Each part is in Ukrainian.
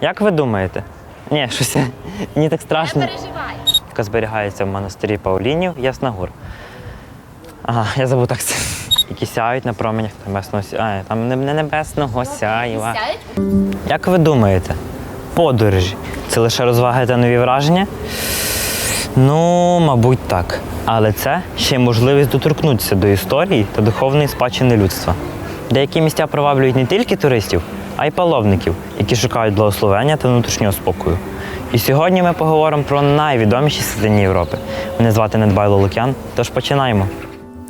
Як ви думаєте? Ні, щось мені так страшно. Не переживай. яка зберігається в монастирі Паулінів Ясногур. Ага, я забув так. це. Які сяють на променях небесного сяйва. Там не не небесного сяйва. Сядь. Як ви думаєте, подорожі це лише розваги та нові враження? Ну, мабуть, так. Але це ще й можливість доторкнутися до історії та духовної спадщини людства. Деякі місця приваблюють не тільки туристів, а й паломників, які шукають благословення та внутрішнього спокою. І сьогодні ми поговоримо про найвідоміші святині Європи. Мене звати Недбайло Лук'ян, тож починаємо.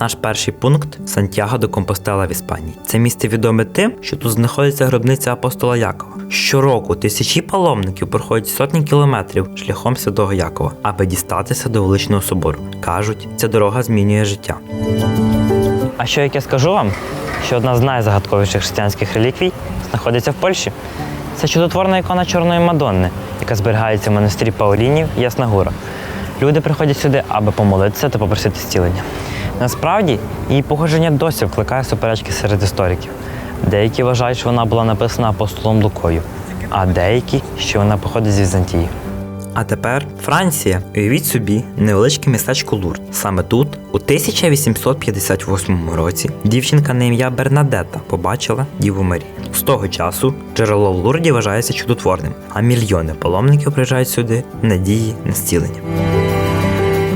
Наш перший пункт Сантьяго до Компостела в Іспанії. Це місце відоме тим, що тут знаходиться гробниця апостола Якова. Щороку тисячі паломників проходять сотні кілометрів шляхом святого Якова, аби дістатися до величного собору. Кажуть, ця дорога змінює життя. А що як я скажу вам, що одна з найзагадковіших християнських реліквій знаходиться в Польщі? Це чудотворна ікона Чорної Мадонни, яка зберігається в монастирі Паулінів Ясногура. Люди приходять сюди, аби помолитися та попросити зцілення. Насправді, її походження досі викликає суперечки серед істориків. Деякі вважають, що вона була написана апостолом Лукою, а деякі, що вона походить з Візантії. А тепер Франція. Уявіть собі невеличке містечко Лурд. Саме тут, у 1858 році, дівчинка на ім'я Бернадетта побачила Діву Марію. З того часу джерело в Лурді вважається чудотворним, а мільйони паломників приїжджають сюди в надії на зцілення.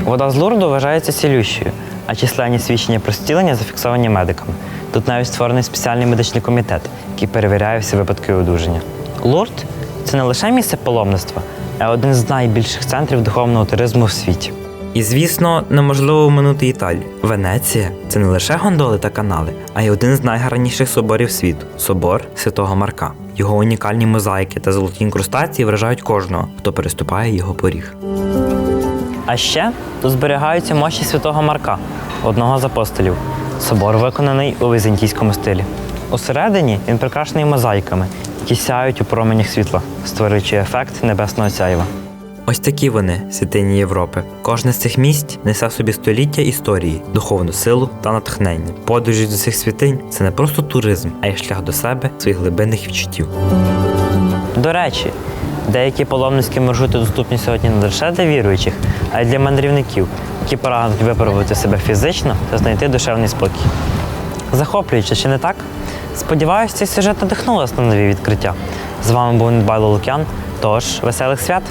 Вода з Лурду вважається цілющою, а численні свідчення про зцілення зафіксовані медиками. Тут навіть створений спеціальний медичний комітет, який перевіряє всі випадки одужання. Лурд це не лише місце паломництва, один з найбільших центрів духовного туризму в світі. І звісно, неможливо оминути Італію. Венеція це не лише гондоли та канали, а й один з найгарніших соборів світу собор Святого Марка. Його унікальні мозаїки та золоті інкрустації вражають кожного, хто переступає його поріг. А ще тут зберігаються мощі святого Марка, одного з апостолів. Собор виконаний у візантійському стилі. Усередині він прикрашений мозаїками, які сяють у променях світла, створюючи ефект небесного сяйва. Ось такі вони, святині Європи. Кожне з цих місць несе в собі століття історії, духовну силу та натхнення. Подорожі до цих святинь це не просто туризм, а й шлях до себе своїх глибинних відчуттів. До речі, деякі паломницькі маршрути доступні сьогодні не лише для віруючих, а й для мандрівників, які прагнуть випробувати себе фізично та знайти душевний спокій. Захоплююче, чи не так? Сподіваюсь, цей сюжет надихнув вас на нові відкриття. З вами був Недбайло Лук'ян. Тож, веселих свят!